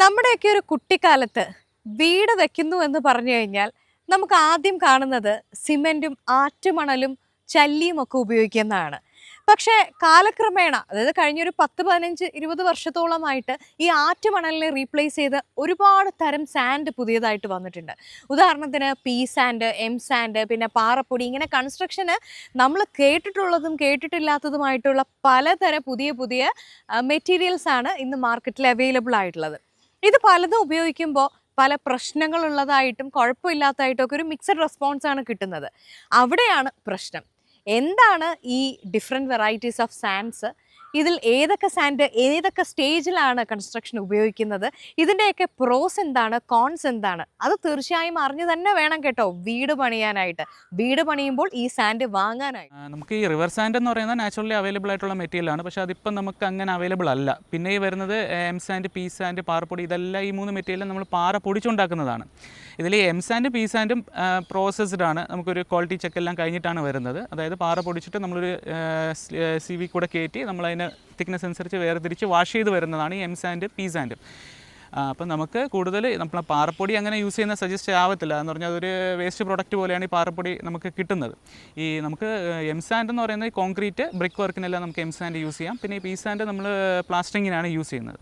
നമ്മുടെയൊക്കെ ഒരു കുട്ടിക്കാലത്ത് വീട് വെക്കുന്നു എന്ന് പറഞ്ഞു കഴിഞ്ഞാൽ നമുക്ക് ആദ്യം കാണുന്നത് സിമെന്റും ആറ്റുമണലും ചല്ലിയും ഒക്കെ ഉപയോഗിക്കുന്നതാണ്. പക്ഷേ കാലക്രമേണ അതായത് കഴിഞ്ഞൊരു പത്ത് പതിനഞ്ച് ഇരുപത് വർഷത്തോളമായിട്ട് ഈ ആറ്റുമണലിനെ റീപ്ലേസ് ചെയ്ത് ഒരുപാട് തരം സാൻഡ് പുതിയതായിട്ട് വന്നിട്ടുണ്ട്. ഉദാഹരണത്തിന് പി സാൻഡ് എം സാൻഡ് പിന്നെ പാറപ്പൊടി ഇങ്ങനെ കൺസ്ട്രക്ഷന് നമ്മൾ കേട്ടിട്ടുള്ളതും കേട്ടിട്ടില്ലാത്തതുമായിട്ടുള്ള പലതരം പുതിയ പുതിയ മെറ്റീരിയൽസാണ് ഇന്ന് മാർക്കറ്റിൽ അവൈലബിൾ ആയിട്ടുള്ളത്. ഇത് പലതും ഉപയോഗിക്കുമ്പോൾ പല പ്രശ്നങ്ങളുള്ളതായിട്ടും കുഴപ്പമില്ലാത്തതായിട്ടും ഒക്കെ ഒരു മിക്സഡ് റെസ്പോൺസ് ആണ് കിട്ടുന്നത്. അവിടെയാണ് പ്രശ്നം. എന്താണ് ഈ ഡിഫറെന്റ് വെറൈറ്റീസ് ഓഫ് സാൻഡ്സ് ഇതിൽ ഏതൊക്കെ സാൻഡ് ഏതൊക്കെ സ്റ്റേജിലാണ് കൺസ്ട്രക്ഷൻ ഉപയോഗിക്കുന്നത്? ഇതിന്റെയൊക്കെ പ്രോസ് എന്താണ്? കോൺസ് എന്താണ്? അത് തീർച്ചയായും അറിഞ്ഞു തന്നെ വേണം കേട്ടോ വീട് പണിയാനായിട്ട്. വീട് പണിയുമ്പോൾ ഈ സാൻഡ് വാങ്ങാനായിട്ട്. നമുക്ക് ഈ റിവർ സാൻഡ് എന്ന് പറയുന്നത് നാച്ചുറലി അവൈലബിൾ ആയിട്ടുള്ള മെറ്റീരിയൽ ആണ്. പക്ഷേ അതിപ്പം നമുക്ക് അങ്ങനെ അവൈലബിൾ അല്ല. പിന്നെ ഈ വരുന്നത് എം സാൻഡ് പി സാൻഡ് പാറപ്പൊടി ഇതെല്ലാം ഈ മൂന്ന് മെറ്റീരിയൽ നമ്മൾ പാറ പൊടിച്ചുണ്ടാക്കുന്നതാണ്. ഇതിൽ എം സാൻഡ് പി സാൻഡും പ്രോസസ്ഡ് ആണ്. നമുക്കൊരു ക്വാളിറ്റി ചെക്ക് എല്ലാം കഴിഞ്ഞിട്ടാണ് വരുന്നത്. അതായത് പാറ പൊടിച്ചിട്ട് നമ്മളൊരു സി വി കൂടെ കയറ്റി നമ്മളതിന് തിക്നെസ് അനുസരിച്ച് വേർതിരിച്ച് വാഷ് ചെയ്ത് വരുന്നതാണ് ഈ എം സാൻഡ് പി സാൻഡും അപ്പം നമുക്ക് കൂടുതൽ നമ്മൾ പാറപ്പൊടി അങ്ങനെ യൂസ് ചെയ്യുന്ന സജസ്റ്റ് ആവത്തില്ല. എന്ന് പറഞ്ഞാൽ അതൊരു വേസ്റ്റ് പ്രോഡക്റ്റ് പോലെയാണ് ഈ പാറപ്പൊടി നമുക്ക് കിട്ടുന്നത്. ഈ നമുക്ക് എം സാൻഡ് എന്ന് പറയുന്നത് കോൺക്രീറ്റ് ബ്രിക്ക് വർക്കിനെല്ലാം നമുക്ക് എം സാൻഡ് യൂസ് ചെയ്യാം. പിന്നെ ഈ പി സാൻഡ് നമ്മൾ പ്ലാസ്റ്റിങ്ങിനാണ് യൂസ് ചെയ്യുന്നത്.